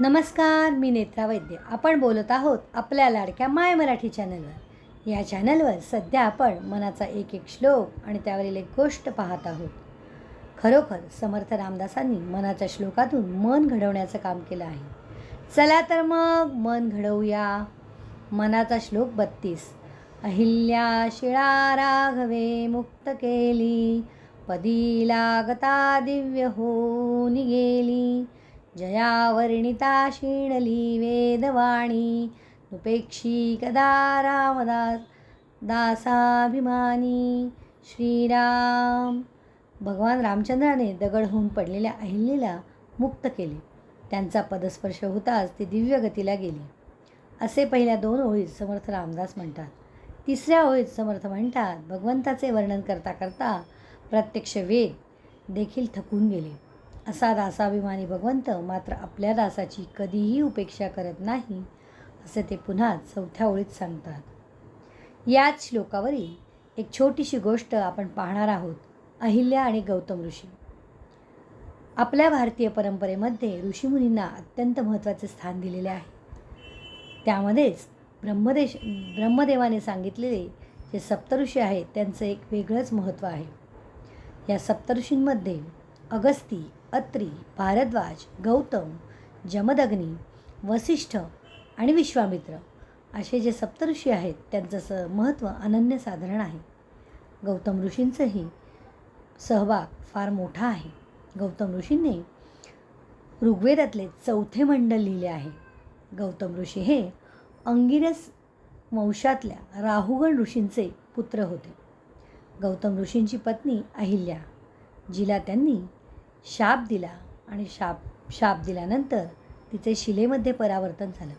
नमस्कार मी नेत्रा वैद्य. आपण बोलत आहोत आपल्या लाडक्या माय मराठी चॅनलवर. या चॅनलवर सध्या आपण मनाचा एक एक श्लोक आणि त्यावरील एक गोष्ट पाहत आहोत. खरोखर समर्थ रामदासांनी मनाच्या श्लोकातून मन घडवण्याचं काम केलं आहे. चला तर मग मन घडवूया. मनाचा श्लोक बत्तीस. अहिल्या शिळा राघवे मुक्त केली. पदी लागता दिव्य होऊन गेली. जया वर्णिता शीणली वेदवाणी उपेक्षी कदा रामदास दासाभिमानी श्रीराम. भगवान रामचंद्राने दगड होऊन पडलेल्या अहिल्याला मुक्त केले. त्यांचा पदस्पर्श होताच ती दिव्य गतीला गेली. असे पहिल्या दोन ओळीत समर्थ रामदास म्हणतात. तिसऱ्या ओळीत समर्थ म्हणतात भगवंताचे वर्णन करता करता प्रत्यक्ष वेद देखील थकून गेले. असा दासाभिमानी भगवंत मात्र आपल्या दासाची कधीही उपेक्षा करत नाही असे ते पुन्हा चौथ्या ओळीत सांगतात. याच श्लोकावरील एक छोटीशी गोष्ट आपण पाहणार आहोत अहिल्या आणि गौतम ऋषी. आपल्या भारतीय परंपरेमध्ये ऋषीमुनींना अत्यंत महत्त्वाचे स्थान दिलेले आहे. त्यामध्येच ब्रह्मदेश ब्रह्मदेवाने सांगितलेले जे सप्तऋषी आहेत त्यांचं एक वेगळंच महत्त्व आहे. या सप्तऋषींमध्ये अगस्ती अत्री भारद्वाज गौतम जमदग्नी वसिष्ठ आणि विश्वामित्र असे जे सप्तऋषी आहेत त्यांचं स महत्त्व अनन्यसाधारण आहे. गौतम ऋषींचंही सहभाग फार मोठा आहे. गौतम ऋषींनी ऋग्वेदातले चौथे मंडल लिहिले आहे. गौतम ऋषी हे अंगिरस वंशातल्या राहुगण ऋषींचे पुत्र होते. गौतम ऋषींची पत्नी अहिल्या जिला त्यांनी शाप दिला आणि शाप शाप दिल्यानंतर तिचे शिलेमध्ये परावर्तन झालं.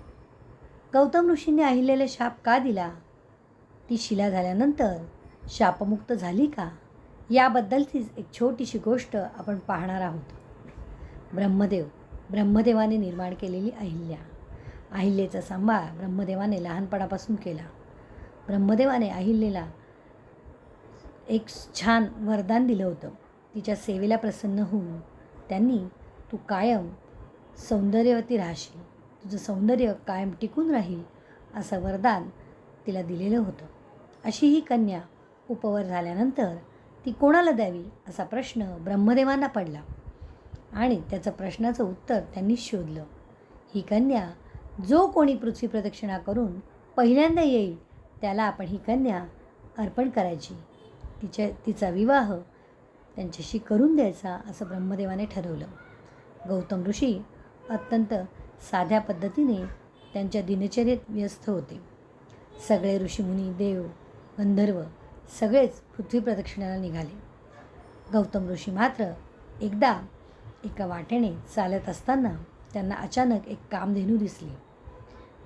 गौतम ऋषींनी अहिल्याला शाप का दिला? ती शिला झाल्यानंतर शापमुक्त झाली का? याबद्दलचीच एक छोटीशी गोष्ट आपण पाहणार आहोत. ब्रह्मदेव ब्रह्मदेवाने निर्माण केलेली अहिल्या. अहिल्याचा सांभाळ ब्रह्मदेवाने लहानपणापासून केला. ब्रह्मदेवाने अहिल्याला एक छान वरदान दिलं होतं. तिच्या सेवेला प्रसन्न होऊन त्यांनी तू कायम सौंदर्यवती राहशील. तुझं सौंदर्य कायम टिकून राहील असं वरदान तिला दिलेलं होतं. अशी ही कन्या उपवर झाल्यानंतर ती कोणाला द्यावी असा प्रश्न ब्रह्मदेवांना पडला आणि त्याचं प्रश्नाचं उत्तर त्यांनी शोधलं. ही कन्या जो कोणी पृथ्वी प्रदक्षिणा करून पहिल्यांदा येईल त्याला आपण ही कन्या अर्पण करायची. तिच्या तिचा विवाह त्यांच्याशी करून द्यायचा असं ब्रह्मदेवाने ठरवलं. गौतम ऋषी अत्यंत साध्या पद्धतीने त्यांच्या दिनचर्येत व्यस्त होते. सगळे ऋषीमुनी देव गंधर्व सगळेच पृथ्वी प्रदक्षिणाला निघाले. गौतम ऋषी मात्र एकदा एका वाटेने चालत असताना त्यांना अचानक एक कामधेनू दिसली.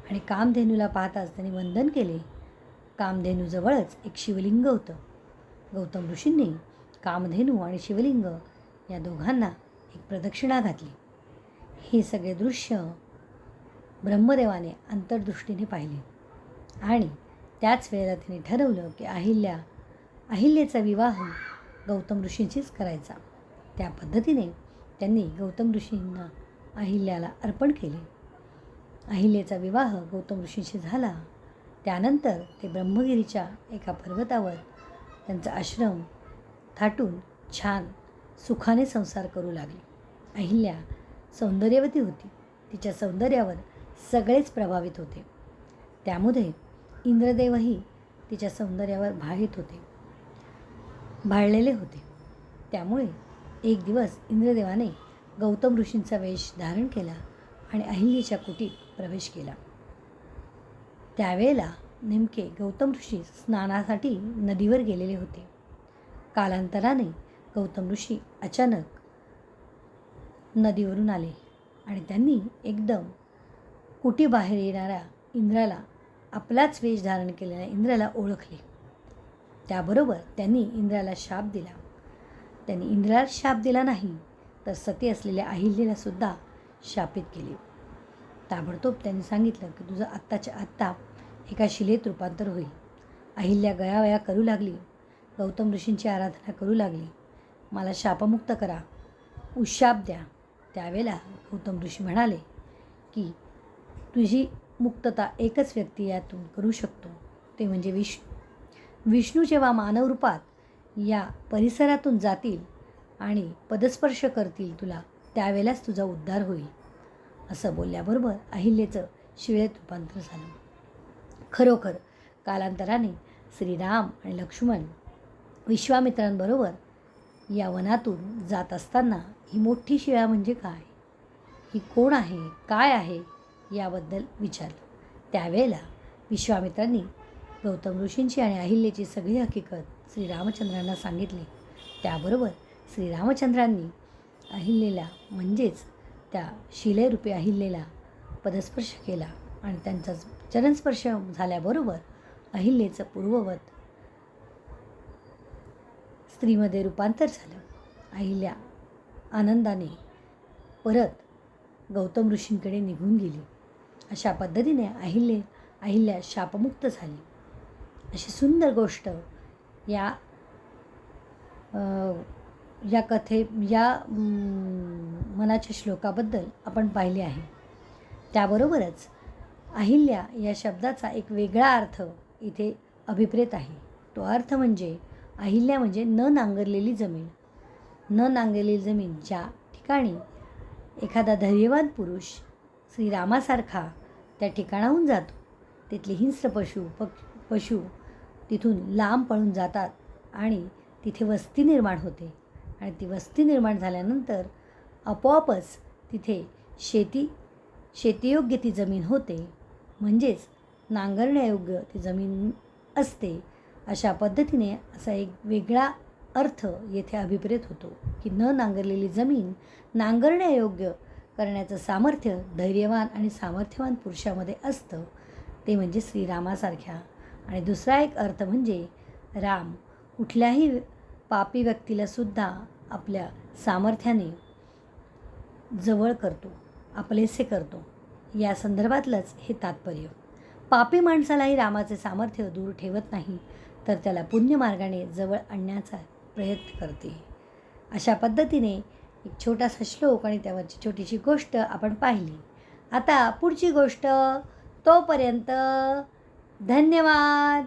आणि कामधेनूला पाहताच त्यांनी वंदन केले. कामधेनूजवळच एक शिवलिंग होतं. गौतम ऋषींनी कामधेनू आणि शिवलिंग या दोघांना एक प्रदक्षिणा घातली. हे सगळे दृश्य ब्रह्मदेवाने अंतर्दृष्टीने पाहिले. आणि त्याच वेळेला तिने ठरवलं की अहिल्या अहिल्याचा विवाह गौतम ऋषींशीच करायचा. त्या पद्धतीने त्यांनी गौतम ऋषींना अहिल्याला अर्पण केले. अहिल्याचा विवाह गौतम ऋषींशी झाला. त्यानंतर ते ब्रह्मगिरीच्या एका पर्वतावर त्यांचा आश्रम थाटून छान सुखाने संसार करू लागले. अहिल्या सौंदर्यवती होती. तिच्या सौंदर्यावर सगळेच प्रभावित होते. त्यामध्ये इंद्रदेवही तिच्या सौंदर्यावर भाळीत होते. भाळलेले होते. त्यामुळे एक दिवस इंद्रदेवाने गौतम ऋषींचा वेश धारण केला आणि अहिल्याच्या कुटीत प्रवेश केला. त्यावेळेला नेमके गौतम ऋषी स्नानासाठी नदीवर गेलेले होते. कालांतराने गौतम ऋषी अचानक नदीवरून आले आणि त्यांनी एकदम कुटीबाहेर येणाऱ्या इंद्राला आपलाच वेश धारण केलेल्या इंद्राला ओळखले. त्याबरोबर त्यांनी इंद्राला शाप दिला. त्यांनी इंद्राला शाप दिला नाही तर सती असलेल्या अहिल्यालासुद्धा शापित केले. ताबडतोब त्यांनी सांगितलं की तुझं आत्ताच्या आत्ता एका शिलेत रूपांतर होईल. अहिल्या गयावया करू लागली गौतम ऋषींची आराधना करू लागली. मला शापमुक्त करा. उशाप द्या. त्यावेळेला गौतम ऋषी म्हणाले की तुझी मुक्तता एकच व्यक्ती यातून करू शकतो. ते म्हणजे विष्णू. विष्णू जेव्हा मानवरूपात या परिसरातून जातील आणि पदस्पर्श करतील तुला त्यावेळेलाच तुझा उद्धार होईल. असं बोलल्याबरोबर अहिल्याचं शिळेत रूपांतर झालं. खरोखर कालांतराने श्रीराम आणि लक्ष्मण विश्वामित्रांबरोबर या वनातून जात असताना ही मोठी शिळा म्हणजे काय? ही कोण आहे? काय आहे? याबद्दल विचारलं. त्यावेळेला विश्वामित्रांनी गौतम ऋषींची आणि अहिल्याची सगळी हकीकत श्रीरामचंद्रांना सांगितली. त्याबरोबर श्रीरामचंद्रांनी अहिल्याला म्हणजेच त्या शिलेरूपी अहिल्याला पदस्पर्श केला आणि त्यांचा चरणस्पर्श झाल्याबरोबर अहिल्याचं पूर्ववत स्त्रीमध्ये रूपांतर झालं. अहिल्या आनंदाने परत गौतम ऋषींकडे निघून गेली. अशा पद्धतीने अहिल्ये अहिल्या शापमुक्त झाली. अशी सुंदर गोष्ट या या कथे या मनाच्या श्लोकाबद्दल आपण पाहिले आहे. त्याबरोबरच अहिल्या या शब्दाचा एक वेगळा अर्थ इथे अभिप्रेत आहे. तो अर्थ म्हणजे अहिल्या म्हणजे न नांगरलेली जमीन. न नांगरलेली जमीन ज्या ठिकाणी एखादा धैर्यवान पुरुष श्रीरामासारखा त्या ठिकाणाहून जातो तिथले हिंस्र पशु पक पशु तिथून लांब पळून जातात आणि तिथे वस्ती निर्माण होते. आणि ती वस्ती निर्माण झाल्यानंतर आपोआपच तिथे शेती शेतीयोग्य ती जमीन होते. म्हणजेच नांगरण्यायोग्य ती जमीन असते. अशा पद्धतीने असा एक वेगळा अर्थ येथे अभिप्रेत होतो की न नांगरलेली जमीन नांगरण्यायोग्य करण्याचं सामर्थ्य धैर्यवान आणि सामर्थ्यवान पुरुषामध्ये असतं. ते म्हणजे श्रीरामासारख्या. आणि दुसरा एक अर्थ म्हणजे राम. कुठल्याही पापी व्यक्तीलासुद्धा आपल्या सामर्थ्याने जवळ करतो आपलेसे करतो. या संदर्भातलंच हे तात्पर्य. पापी माणसालाही रामाचे सामर्थ्य दूर ठेवत नाही. तर त्याला पुण्यमार्गाने जवळ आणण्याचा प्रयत्न करते. अशा पद्धतीने एक छोटासा श्लोक आणि त्यावरची छोटीशी गोष्ट आपण पाहिली. आता पुढची गोष्ट तोपर्यंत धन्यवाद.